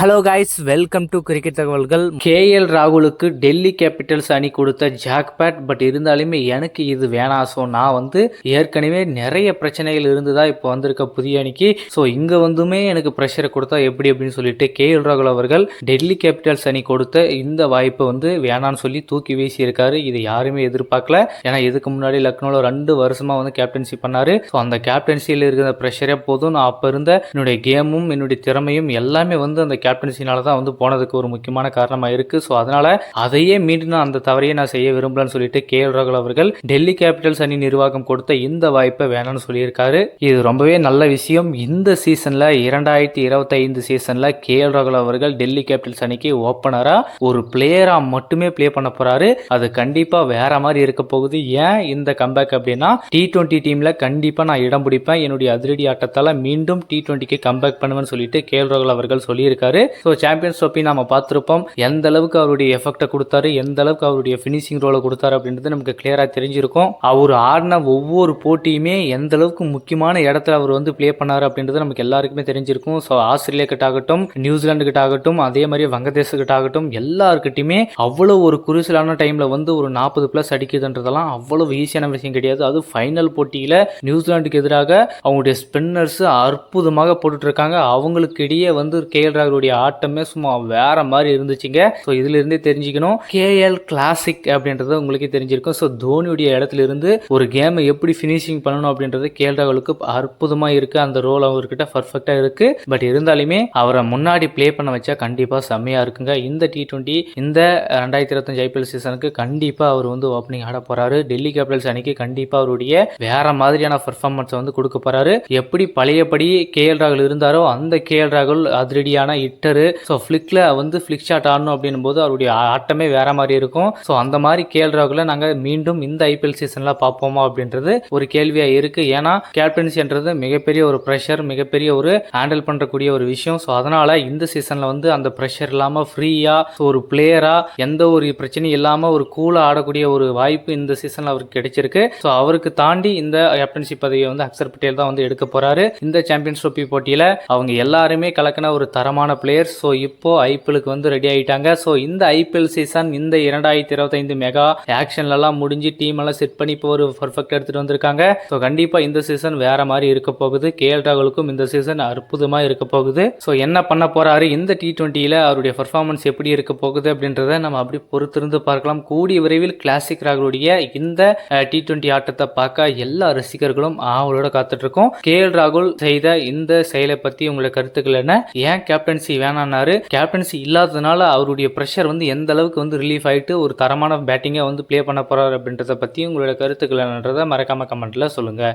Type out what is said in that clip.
Hello guys welcome to cricket தகவல்கள் KL ராகுலுக்கு Delhi Capitals அணி கொடுத்த ஜாக்பேட் பட் இருந்தாலுமே எனக்கு இது வேணாம். ஸோ நான் வந்து ஏற்கனவே நிறைய பிரச்சனைகள் இருந்ததா இப்போ வந்திருக்க புதிய அணிக்கு. ஸோ இங்கே வந்துமே எனக்கு ப்ரெஷரை கொடுத்தா எப்படி அப்படின்னு சொல்லிட்டு கேஎல் ராகுல் அவர்கள் டெல்லி கேபிட்டல்ஸ் அணி கொடுத்த இந்த வாய்ப்பை வந்து வேணான்னு சொல்லி தூக்கி வீசியிருக்காரு. இது யாருமே எதிர்பார்க்கல. ஏன்னா இதுக்கு முன்னாடி லக்னோவில் ரெண்டு வருஷமாக வந்து கேப்டன்சி பண்ணார். ஸோ அந்த கேப்டன்சியில் இருக்கிற ப்ரெஷரே போதும். நான் அப்போ இருந்த என்னுடைய கேமும் என்னுடைய திறமையும் எல்லாமே வந்து அந்த கேப்டன்சினால தான் வந்து போனதுக்கு ஒரு முக்கியமான காரணமாக இருக்குது ஸோ அதனால் அதையே மீண்டும் நான் அந்த தவறையை நான் செய்ய விரும்பலன்னு சொல்லிட்டு கே எல் ராகுல் அவர்கள் டெல்லி கேபிட்டல்ஸ் அணி நிர்வாகம் கொடுத்த இந்த வாய்ப்பை வேணாம்னு சொல்லியிருக்காரு. இது ரொம்பவே நல்ல விஷயம். இந்த சீசனில் இரண்டாயிரத்தி இருபத்தைந்து சீசனில் கே எல் ராகுல் அவர்கள் டெல்லி கேபிட்டல்ஸ் அணிக்கு ஓப்பனராக ஒரு பிளேயராக மட்டுமே ப்ளே பண்ண போகிறாரு அது கண்டிப்பாக வேற மாதிரி இருக்க போகுது. ஏன் இந்த கம்பேக் அப்படின்னா டி டுவெண்ட்டி டீமில் கண்டிப்பாக நான் இடம் பிடிப்பேன். என்னுடைய அதிரடி ஆட்டத்தால் மீண்டும் டி டுவெண்ட்டிக்கு கம்பேக் பண்ணுவேன்னு சொல்லிட்டு கே எல் ராகுல் அவர்கள் சொல்லியிருக்காரு. ஸோ சாம்பியன்ஸ் ட்ரோஃபி நம்ம பார்த்துருப்போம். எந்த அளவுக்கு அவருடைய எஃபெக்டை கொடுத்தாரு எந்த அளவுக்கு அவருடைய ஃபினிஷிங் ரோலை கொடுத்தாரு அப்படின்றது நமக்கு கிளியராக தெரிஞ்சிருக்கும். அவர் ஆடின ஒவ்வொரு போட்டியுமே எந்த அளவுக்கு முக்கியமான இடத்துல அவர் வந்து ப்ளே பண்ணார் அப்படின்றது நமக்கு எல்லாருக்குமே தெரிஞ்சிருக்கும். ஸோ ஆஸ்திரேலியா கிட்ட ஆகட்டும் நியூசிலாண்டு கிட்ட ஆகட்டும் அதே மாதிரி வங்கதேச ஆகட்டும் எல்லாருக்கிட்டையுமே அவ்வளோ ஒரு குருசலான டைம்ல வந்து ஒரு நாற்பது பிளஸ் அடிக்குதுன்றதெல்லாம் அவ்வளவு ஈஸியான விஷயம் கிடையாது. அது ஃபைனல் போட்டியில் நியூசிலாந்துக்கு எதிராக அவங்களுடைய ஸ்பின்னர்ஸ் அற்புதமாக போட்டுட்டு இருக்காங்க. அவங்களுக்கு இடையே வந்து கே எல் ராகுலுடைய ஆட்டமே சும்மா வேற மாதிரி இருந்துச்சுங்க. ஸோ இதுல இருந்தே தெரிஞ்சுக்கணும் கேஎல் கிளாசிக் அப்படின்றது உங்களுக்கே தெரிஞ்சிருக்கும். ஸோ தோனியுடைய இடத்துல இருந்து ஒரு கேமை எப்படி ஃபினிஷிங் பண்ணணும் அப்படின்றது கேஎல் ராகுலுக்கு அற்புதமாக இருக்கு. அந்த ரோல் அவர்கிட்ட பர்ஃபெக்டா இருக்கு. பட் இருந்தாலுமே அவரை முன்னாடி ப்ளே பண்ண வச்சா கண்டிப்பாக செம்மையா இருக்குங்க. இந்த டி டுவெண்ட்டி இந்த ரெண்டாயிரத்தி இருபத்தஞ்சு ஐபிஎல் சீசனுக்கு கண்டிப்பாக அவர் வந்து ஓப்பனிங் ஆட போறாரு. டெல்லி கேபிட்டல்ஸ் அணிக்கு கண்டிப்பாக அவருடைய வேற மாதிரியான பர்ஃபார்மன்ஸை வந்து கொடுக்க போறாரு. எப்படி பழையபடி கே எல் ராகுல் இருந்தாரோ அந்த கே எல் ராகுல் அதிரடியான ஹிட்டரு ஸோ ஃப்ளிக்கில் வந்து ஃப்ளிக் ஷாட் ஆடணும் அப்படின்னும் போது அவருடைய ஆட்டமே வேற மாதிரி இருக்கும். ஸோ அந்த மாதிரி கேஎல் ராகுல நாங்கள் மீண்டும் இந்த ஐபிஎல் சீசனில் பார்ப்போமா அப்படின்றது ஒரு கேள்வியாக இருக்குது ஏன்னா கேப்டன்சின்றது மிகப்பெரிய ஒரு ப்ரெஷர் மிகப்பெரிய ஒரு ஹேண்டில் பண்ணுறக்கூடிய ஒரு விஷயம். ஸோ அதனால் இந்த சீசனில் வந்து அந்த ப்ரெஷர் இல்லாமல் ஃப்ரீயாக ஸோ ஒரு பிளேயராக எந்த ஒரு பிரச்சனையும் இல்லாமல் ஒரு கூலாக ஆடக்கூடிய ஒரு வாய்ப்பு இந்த சீசனில் அவருக்கு கிடைச்சிருக்கு. ஸோ அவருக்கு தாண்டி இந்த கேப்டன்ஷிப் பதவியை வந்து அக்சர் பட்டேல் தான் வந்து எடுக்க போகிறாரு இந்த சாம்பியன்ஸ் ட்ரோஃபி போட்டியில் அவங்க எல்லாருமே கலக்கின ஒரு தரமான பிளேயர்ஸ் ஸோ இப்போ ஐபிஎலுக்கு வந்து ரெடி ஆயிட்டாங்க. ஸோ இந்த ஐபிஎல் சீசன் இந்த இரண்டாயிரத்தி இருபத்தைந்து மெகா ஆக்ஷன்லலாம் முடிஞ்சு டீம் எல்லாம் செட் பண்ணி இப்போ ஒரு பர்ஃபெக்ட் எடுத்துட்டு வந்திருக்காங்க. ஸோ கண்டிப்பாக இந்த சீசன் வேற மாதிரி இருக்க போகுது. கேஎல் ராகுலுக்கும் இந்த சீசன் அற்புதமாக இருக்க போகுது. ஸோ என்ன பண்ண போறாரு? இந்த டி டுவெண்ட்டியில அவருடைய பர்ஃபார்மன்ஸ் எப்படி இருக்க போகுது அப்படின்றத நம்ம அப்படி பொறுத்திருந்து பார்க்கலாம். கூடிய விரைவில் கிளாசிக் ராகுலுடைய இந்த டி ட்வெண்ட்டி ஆட்டத்தை பார்க்க எல்லா ரசிகர்களும் ஆவலோட காத்துட்டு இருக்கோம். கே எல் ராகுல் செய்த இந்த செயலை பற்றி உங்களோட கருத்துக்கள் என்ன? ஏன் கேப்டன்சி வேணான்னாரு கேப்டன்சி இல்லாததுனால அவருடைய ப்ரெஷர் வந்து எந்த அளவுக்கு வந்து ரிலீஃப் ஆயிட்டு ஒரு தரமான பேட்டிங்கை வந்து ப்ளே பண்ண போறாரு அப்படின்றத பற்றி உங்களோட கருத்துக்கள் என்னன்றதை மறக்காமல் கமெண்ட்டில் சொல்லுங்கள்